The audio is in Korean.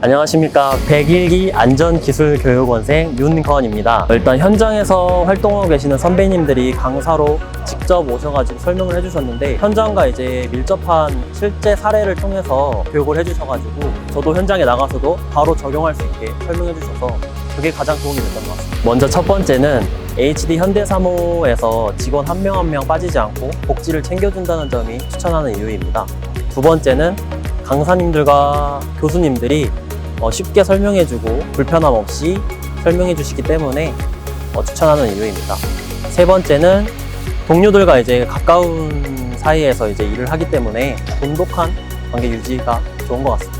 안녕하십니까. 101기 안전기술교육원생 윤건입니다. 일단 현장에서 활동하고 계시는 선배님들이 강사로 직접 오셔가지고 설명을 해주셨는데 현장과 이제 밀접한 실제 사례를 통해서 교육을 해주셔가지고 저도 현장에 나가서도 바로 적용할 수 있게 설명해 주셔서 그게 가장 도움이 됐던 것 같습니다. 먼저 첫 번째는 HD 현대사모에서 직원 한 명 한명 빠지지 않고 복지를 챙겨준다는 점이 추천하는 이유입니다. 두 번째는 강사님들과 교수님들이 어, 쉽게 설명해주고 불편함 없이 설명해 주시기 때문에 어, 추천하는 이유입니다. 세 번째는 동료들과 이제 가까운 사이에서 이제 일을 하기 때문에 돈독한 관계 유지가 좋은 것 같습니다.